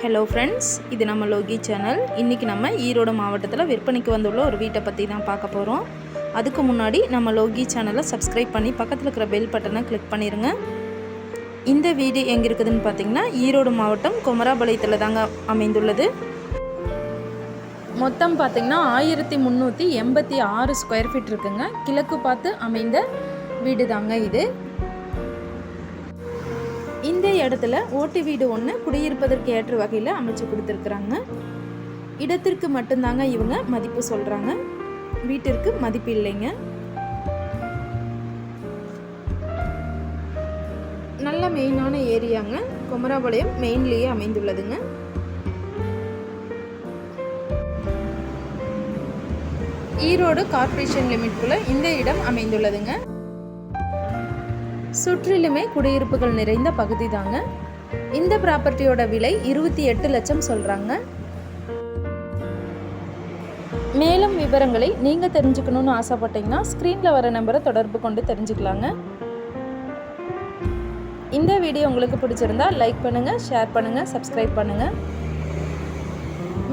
Hello friends இது நம்ம Loki channel இன்றைக்கி நம்ம ஈரோடு மாவட்டத்தில் விற்பனைக்கு வந்துள்ள ஒரு வீட்டை பற்றி தான் பார்க்க போகிறோம் அதுக்கு முன்னாடி நம்ம லோகி சேனலை சப்ஸ்கிரைப் பண்ணி பக்கத்தில் இருக்கிற பெல் பட்டனை கிளிக் பண்ணிடுங்க இந்த வீடு எங்கே இருக்குதுன்னு பார்த்தீங்கன்னா ஈரோடு மாவட்டம் குமராபாளையத்தில் தாங்க அமைந்துள்ளது. மொத்தம் பார்த்திங்கன்னா ஆயிரத்தி முந்நூற்றி எண்பத்தி ஆறு ஸ்கொயர் ஃபீட் இருக்குங்க. கிழக்கு பார்த்து அமைந்த வீடு தாங்க இது. இந்த இடத்துல ஓட்டு வீடு ஒன்று குடியிருப்பதற்கு ஏற்ற வகையில் அமைச்சு கொடுத்துருக்குறாங்க. இடத்திற்கு மட்டும்தாங்க இவங்க மதிப்பு சொல்கிறாங்க வீட்டிற்கு மதிப்பு இல்லைங்க. நல்ல மெயினான ஏரியாங்க. குமராபாளையம் மெயின்லேயே அமைந்துள்ளதுங்க. ஈரோடு கார்ப்பரேஷன் லிமிட்குள்ள இந்த இடம் அமைந்துள்ளதுங்க. சுற்றிலுமே குடியிருப்புகள் நிறைந்த பகுதி தாங்க. இந்த ப்ராப்பர்ட்டியோட விலை இருபத்தி எட்டு லட்சம் சொல்கிறாங்க மேலும் விவரங்களை நீங்கள் தெரிஞ்சுக்கணும்னு ஆசைப்பட்டீங்கன்னா ஸ்க்ரீனில் வர நம்பரை தொடர்பு கொண்டு தெரிஞ்சுக்கலாங்க. இந்த வீடியோ உங்களுக்கு பிடிச்சிருந்தா லைக் பண்ணுங்கள் ஷேர் பண்ணுங்கள் சப்ஸ்கிரைப் பண்ணுங்கள்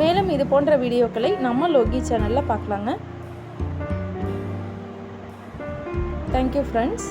மேலும் இது போன்ற வீடியோக்களை நம்ம லோகி சேனலில் பார்க்கலாங்க. Thank you friends